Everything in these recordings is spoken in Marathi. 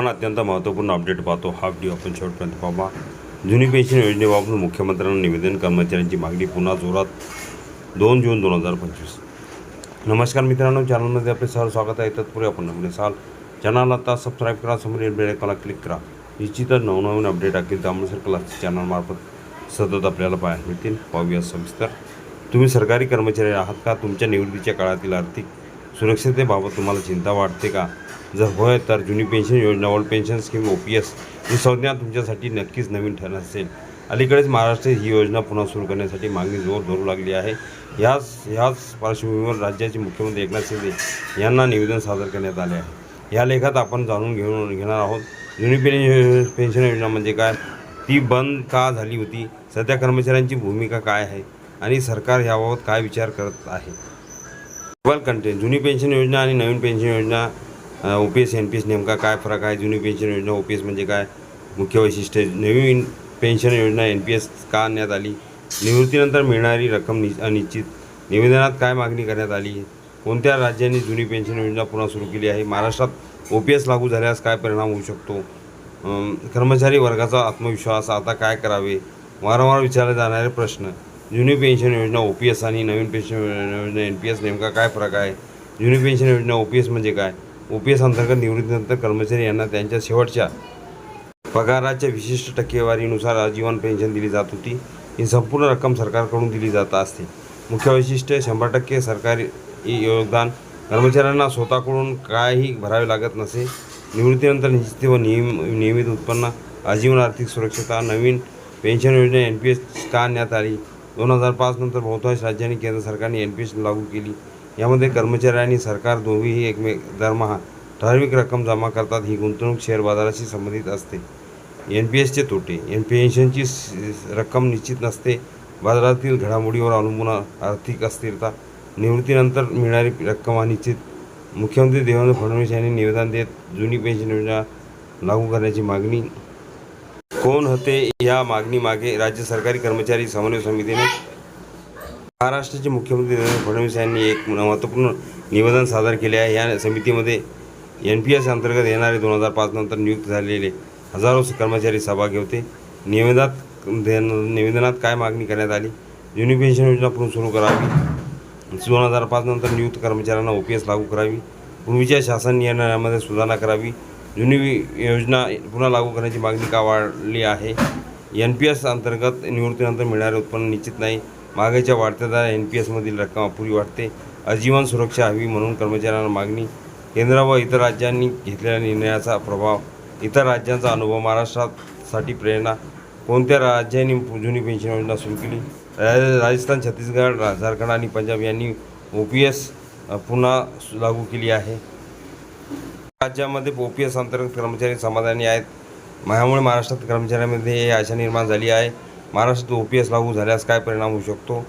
आपण अत्यंत महत्त्वपूर्ण अपडेट पाहतो. हा व्हिडिओ आपण शेवटपर्यंत पाहा जुनी पेन्शन योजनेबाबत मुख्यमंत्र्यांना निवेदन कर्मचाऱ्यांची मागणी पुन्हा जोरात. दोन जून दोन हजार पंचवीस. नमस्कार मित्रांनो चॅनलमध्ये आपले सर स्वागत आहे. तत्पूर्वी आपण नवीन साल चॅनल आता सबस्क्राईब करा समोर बेल क्लिक करा. निश्चितच नवनवीन अपडेट असतील त्यामुळे क्लास चॅनलमार्फत सतत आपल्याला पाहायला मिळतील. पाहूया सविस्तर. तुम्ही सरकारी कर्मचारी आहात का? तुमच्या निवृत्तीच्या काळातील आर्थिक सुरक्षिततेबाबत तुम्हाला चिंता वाटते का? जर होय तर जुनी पेन्शन योजना old pension scheme O P S ही संज्ञा तुमच्यासाठी नक्कीच नवीन ठरणार असेल. अलीकडेच महाराष्ट्र ही योजना पुन्हा सुरू करण्यासाठी मागणी जोर धरू लागली आहे. ह्याच ह्याच पार्श्वभूमीवर राज्याचे मुख्यमंत्री एकनाथ शिंदे यांना निवेदन सादर करण्यात आले आहे. या लेखात आपण जाणून घेऊन घेणार आहोत जुनी पेन्शन पेन्शन योजना म्हणजे काय? ती बंद का झाली होती? सध्या कर्मचाऱ्यांची भूमिका काय आहे? आणि सरकार याबाबत काय विचार करत आहे? कंटेंट जुनी पेन्शन योजना आणि नवीन पेन्शन योजना O P S N P S नेमका काय फरक आहे? जुनी पेन्शन योजना ओ पी एस म्हणजे काय? मुख्य वैशिष्ट्य नवीन पेन्शन योजना एन पी एस का आणण्यात आली? निवृत्तीनंतर मिळणारी रक्कम नि अनिश्चित. निवेदनात काय मागणी करण्यात आली? कोणत्या राज्यांनी जुनी पेन्शन योजना पुन्हा सुरू केली आहे? महाराष्ट्रात ओ पी एस लागू झाल्यास काय परिणाम होऊ शकतो? कर्मचारी वर्गाचा आत्मविश्वास आता काय करावे? वारंवार विचारले जाणारे प्रश्न. जुनी पेन्शन योजना ओ पी एस आणि नवीन पेन्शन योजना एन पी एस नेमका काय फरक आहे? जुनी पेन्शन योजना ओ पी एस म्हणजे काय? ओ पी एस अंतर्गत निवृत्तीनंतर कर्मचारी यांना त्यांच्या शेवटच्या पगाराच्या विशिष्ट टक्केवारीनुसार आजीवन पेन्शन दिली जात होती. ही संपूर्ण रक्कम सरकारकडून दिली जात असते. मुख्य वैशिष्ट्य शंभर टक्के सरकारी योगदान. कर्मचाऱ्यांना स्वतःकडून काहीही भरावे लागत नसे. निवृत्तीनंतर निश्चित व नियम नियमित उत्पन्न आजीवन आर्थिक सुरक्षता नवीन पेन्शन योजना एन पी एस का आणण्यात आली दोन हजार पाचनंतर बहुतांश राज्यांनी केंद्र सरकारने एन पी एस लागू केली. यामध्ये कर्मचारी आणि सरकार दोघेही एकमेक दरमहा ठराविक रक्कम जमा करतात ही गुंतवणूक शेअर बाजाराशी संबंधित असते. एन पी एसचे तोटे. एन पेन्शनची स- रक्कम निश्चित नसते. बाजारातील घडामोडीवर अवलंबून आर्थिक अस्थिरता निवृत्तीनंतर मिळणारी रक्कम अनिश्चित. मुख्यमंत्री देवेंद्र फडणवीस यांनी निवेदन देत जुनी पेन्शन योजना लागू करण्याची मागणी. कोण होते या मागणीमागे राज्य सरकारी कर्मचारी समन्वय समितीने महाराष्ट्राचे मुख्यमंत्री देवेंद्र फडणवीस यांनी एक महत्त्वपूर्ण निवेदन सादर केले आहे. या समितीमध्ये एन पी एस अंतर्गत येणारे दोन हजार पाच नंतर नियुक्त झालेले हजारो कर्मचारी सहभागी होते. निवेदनात निवेदनात काय मागणी करण्यात आली? जुनी पेन्शन योजना पुन्हा सुरू करावी. दोन हजार पाच नंतर नियुक्त कर्मचाऱ्यांना ओ पी एस लागू करावी. पूर्वीच्या शासन निर्णयामध्ये सुधारणा करावी. जुनी योजना पुन्हा लागू करण्याची मागणी का वाढली आहे? एन पी एस अंतर्गत निवृत्तीनंतर मिळणारे उत्पन्न निश्चित नाही. महागाईच्या वाढत्या एन पी एसमधील रक्कम अपुरी वाटते. आजीवन सुरक्षा हवी म्हणून कर्मचाऱ्यांना मागणी. केंद्र व इतर राज्यांनी घेतलेल्या निर्णयाचा प्रभाव. इतर राज्यांचा अनुभव महाराष्ट्रासाठी प्रेरणा. कोणत्या राज्यांनी जुनी पेन्शन योजना सुरू केली? राजस्थान छत्तीसगड झारखंड आणि पंजाब यांनी ओ पी एस पुन्हा सु- लागू केली आहे. राज्यामध्ये ओ पी एस अंतर्गत कर्मचारी समाधानी आहेत. यामुळे महाराष्ट्रात कर्मचाऱ्यांमध्ये आशा निर्माण झाली आहे. महाराष्ट्रात ओ पी एस लागू झाल्यास काय परिणाम होऊ शकतो?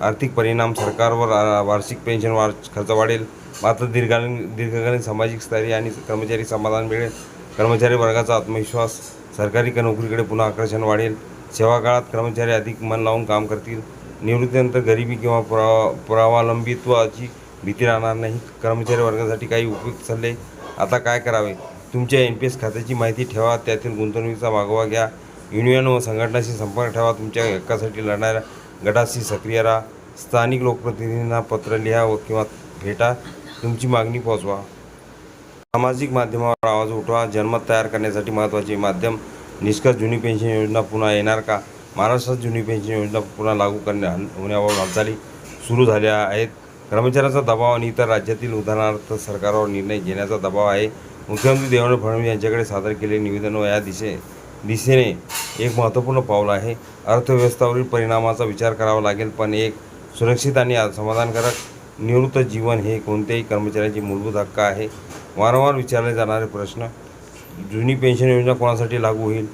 आर्थिक परिणाम सरकारवर वार्षिक पेन्शन वार खर्च वाढेल. मात्र दीर्घकालीन दीर्घकालीन सामाजिक स्तरी आणि कर्मचारी समाधान मिळेल. कर्मचारी वर्गाचा आत्मविश्वास सरकारी नोकरीकडे पुन्हा आकर्षण वाढेल. सेवा काळात कर्मचारी अधिक मन लावून काम करतील. निवृत्तीनंतर गरिबी किंवा पुरा पुरावलंबित्वाची भीती राहणार नाही. कर्मचारी वर्गासाठी काही उपयुक्त सल्ले. आता काय करावे? तुमच्या एन पी एस खात्याची माहिती ठेवा. त्यातील गुंतवणुकीचा मागोवा घ्या. युनियन व संघटनाशी संपर्क ठेवा. तुमच्या हक्कासाठी लढणाऱ्या गटाशी सक्रिय राहा. स्थानिक लोकप्रतिनिधींना पत्र लिहा व किंवा भेटा. तुमची मागणी पोहोचवा. सामाजिक माध्यमावर आवाज उठवा. जनमत तयार करण्यासाठी महत्त्वाचे माध्यम निष्कर्ष जुनी पेन्शन योजना पुन्हा येणार का? महाराष्ट्रात जुनी पेन्शन योजना पुन्हा लागू करण्या होण्याबाबत हालचाली सुरू झाल्या आहेत. कर्मचाऱ्यांचा दबाव आणि इतर राज्यातील उदाहरणार्थ सरकारवर निर्णय घेण्याचा दबाव आहे. मुख्यमंत्री देवेंद्र फडणवीस यांच्याकडे सादर केलेले निवेदन व या दिशे दिशेने एक महत्त्वपूर्ण पाऊल आहे. अर्थव्यवस्थावरील परिणामाचा विचार करावा लागेल पण एक सुरक्षित आणि समाधानकारक निवृत्त जीवन हे कोणत्याही कर्मचाऱ्याचे मूलभूत हक्क आहे. वारंवार विचारले जाणारे प्रश्न जुनी पेन्शन योजना कोणासाठी लागू होईल?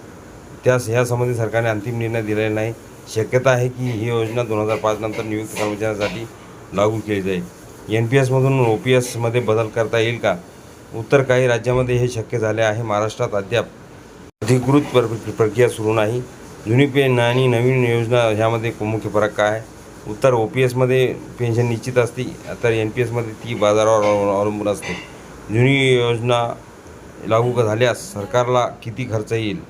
त्यास ह्यासंबंधी सरकारने अंतिम निर्णय दिलेला नाही. शक्यता आहे की ही योजना दोन हजार पाच नंतर नियुक्त कर्मचाऱ्यांसाठी लागू केली जाईल. एन पी एसमधून ओ पी एसमध्ये बदल करता येईल का? उत्तर काही राज्यामध्ये हे शक्य झाले आहे. महाराष्ट्रात अद्याप अधिकृत प्र प्रक्रिया सुरू नाही. जुनी पेन आणि नवीन योजना ह्यामध्ये मुख्य फरक काय आहे? उत्तर ओ पी एसमध्ये पेन्शन निश्चित असते तर एन पी एसमध्ये ती बाजारावर अवलंबून असते. जुनी योजना लागू झाल्यास सरकारला किती खर्च येईल?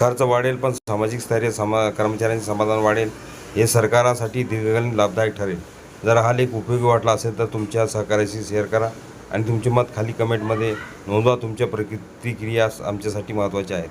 खर्च वाढेल पण सामाजिक स्थैर्य समा कर्मचाऱ्यांचे समाधान वाढेल हे सरकारासाठी दीर्घकालीन लाभदायक ठरेल. जर हा लेख उपयोगी वाटला असेल तर तुमच्या सहकार्याशी शेअर करा. आणि तुमचे मत खाली कमेंटमध्ये नोंदवा. तुमच्या प्रतिक्रिया आमच्यासाठी महत्त्वाच्या आहेत.